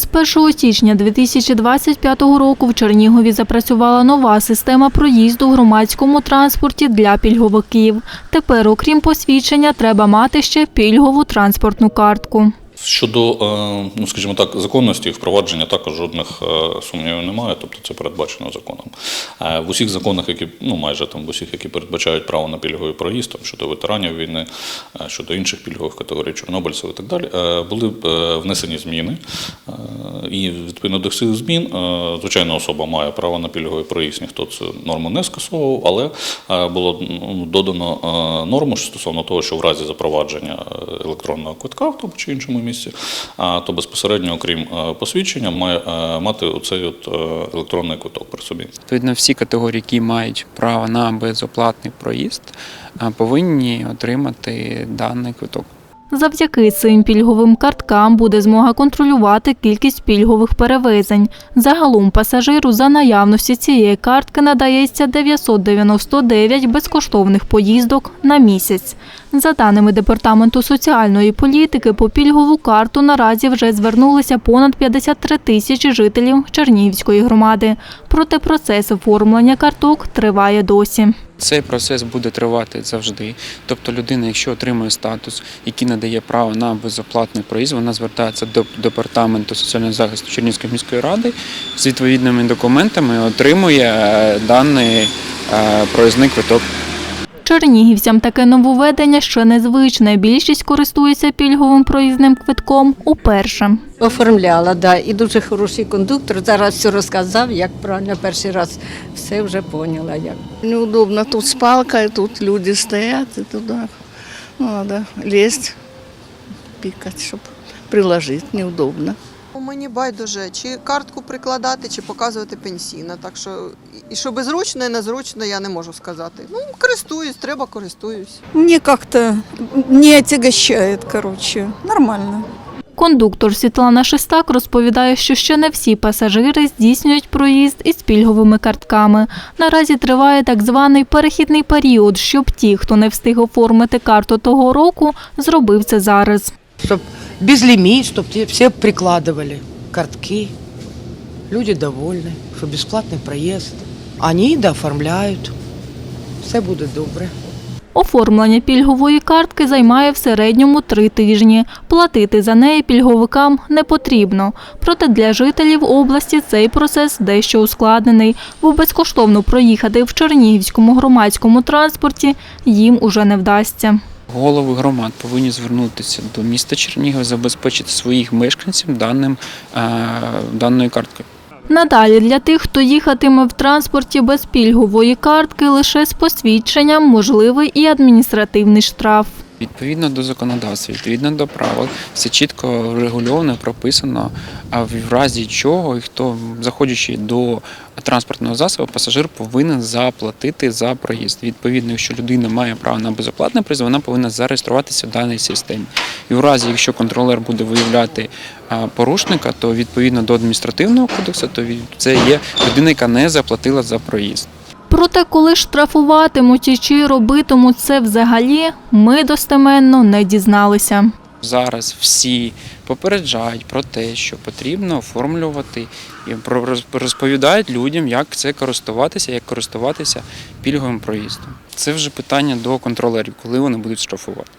Із 1 січня 2025 року в Чернігові запрацювала нова система проїзду в громадському транспорті для пільговиків. Тепер, окрім посвідчення, треба мати ще пільгову транспортну картку. Щодо, е, ну скажімо так, законності впровадження також жодних е, сумнівів немає, тобто це передбачено законом. Е, В усіх законах, які ну майже там в усіх, які передбачають право на пільговий проїзд, там щодо ветеранів війни, щодо інших пільгових категорій чорнобильців і так далі, були внесені зміни. І відповідно до цих змін, звичайно, особа має право на пільговий проїзд, ніхто цю норму не скасовував, але було ну, додано норму стосовно того, що в разі запровадження електронного квитка в тому чи іншому місці, а, то безпосередньо, окрім е, посвідчення, має е, мати оцей от е, електронний квиток при собі. Відповідно, всі категорії, які мають право на безоплатний проїзд, повинні отримати даний квиток. Завдяки цим пільговим карткам буде змога контролювати кількість пільгових перевезень. Загалом пасажиру за наявності цієї картки надається 999 безкоштовних поїздок на місяць. За даними Департаменту соціальної політики, по пільгову карту наразі вже звернулися понад 53 тисячі жителів Чернігівської громади. Проте процес оформлення карток триває досі. Цей процес буде тривати завжди. Тобто, людина, якщо отримує статус, який надає право на безоплатний проїзд, вона звертається до департаменту соціального захисту Чернігівської міської ради з відповідними документами, отримує е, даний е, проїзний квиток. Чернігівцям таке нововведення ще незвичне. Більшість користується пільговим проїзним квитком уперше. Оформляла, да, і дуже хороший кондуктор. Зараз все розказав, як правильно перший раз все вже поняла. Як. Неудобно. Тут с палкой, тут люди стоят, и туда ну, надо лезть, пикать, чтобы приложить. Неудобно. Мені байдуже, чи картку прикладати, чи показувати пенсійно. Так що, і що зручно і незручно, я не можу сказати. Ну, користуюсь, треба користуюсь. Мне как-то не отягощает, короче. Нормально. Кондуктор Світлана Шестак розповідає, що ще не всі пасажири здійснюють проїзд із пільговими картками. Наразі триває так званий перехідний період, щоб ті, хто не встиг оформити карту того року, зробив це зараз. Чтоб безлимит, чтобы все прикладывали картки. Люди довольны, что бесплатный проезд. Они дооформляют. Все буде добре. Оформлення пільгової картки займає в середньому три тижні. Платити за неї пільговикам не потрібно. Проте для жителів області цей процес дещо ускладнений, бо безкоштовно проїхати в Чернігівському громадському транспорті їм уже не вдасться. Голови громад повинні звернутися до міста Чернігів, забезпечити своїх мешканців даним, е, даною карткою. Надалі для тих, хто їхатиме в транспорті без пільгової картки, лише з посвідченням можливий і адміністративний штраф. Відповідно до законодавства, відповідно до правил, все чітко врегульовано, прописано. А в разі чого, і хто заходячи до транспортного засобу, пасажир повинен заплатити за проїзд. Відповідно, якщо людина має право на безоплатний проїзд, вона повинна зареєструватися в даній системі. І в разі, якщо контролер буде виявляти порушника, то відповідно до адміністративного кодексу, то це є людина, яка не заплатила за проїзд. Проте, коли штрафуватимуть і чи робитимуть це взагалі, ми достеменно не дізналися. Зараз всі попереджають про те, що потрібно оформлювати і розповідають людям, як це користуватися, як користуватися пільговим проїздом. Це вже питання до контролерів, коли вони будуть штрафувати.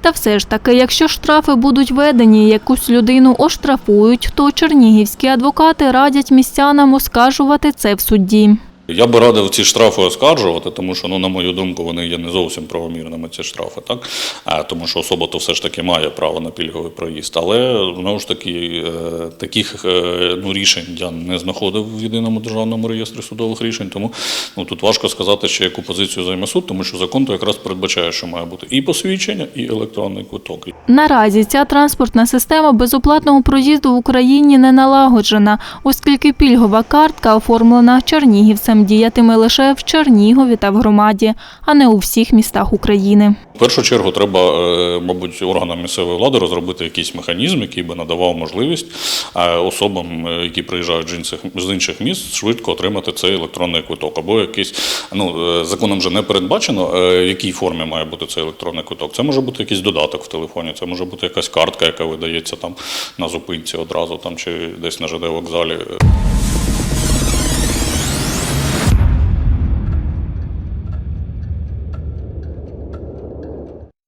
Та все ж таки, якщо штрафи будуть введені, якусь людину оштрафують, то чернігівські адвокати радять містянам оскаржувати це в суді. Я би радив ці штрафи оскаржувати, тому що, ну, на мою думку, вони є не зовсім правомірними, ці штрафи, так? А, тому що особа то все ж таки має право на пільговий проїзд. Але знову ж таки, е, таких е, ну, рішень я не знаходив в єдиному державному реєстрі судових рішень. Тому ну, тут важко сказати, ще яку позицію займе суд, тому що закон то якраз передбачає, що має бути і посвідчення, і електронний квиток. Наразі ця транспортна система безоплатного проїзду в Україні не налагоджена, оскільки пільгова картка оформлена чернігівцем система діятиме лише в Чернігові та в громаді, а не у всіх містах України. В першу чергу треба, е, мабуть, органам місцевої влади розробити якийсь механізм, який би надавав можливість е, особам, е, які приїжджають з інших, міст, швидко отримати цей електронний квиток. Або якийсь, ну, законом вже не передбачено, в якій формі має бути цей електронний квиток. Це може бути якийсь додаток в телефоні, це може бути якась картка, яка видається там на зупинці одразу там, чи десь на ЖД вокзалі.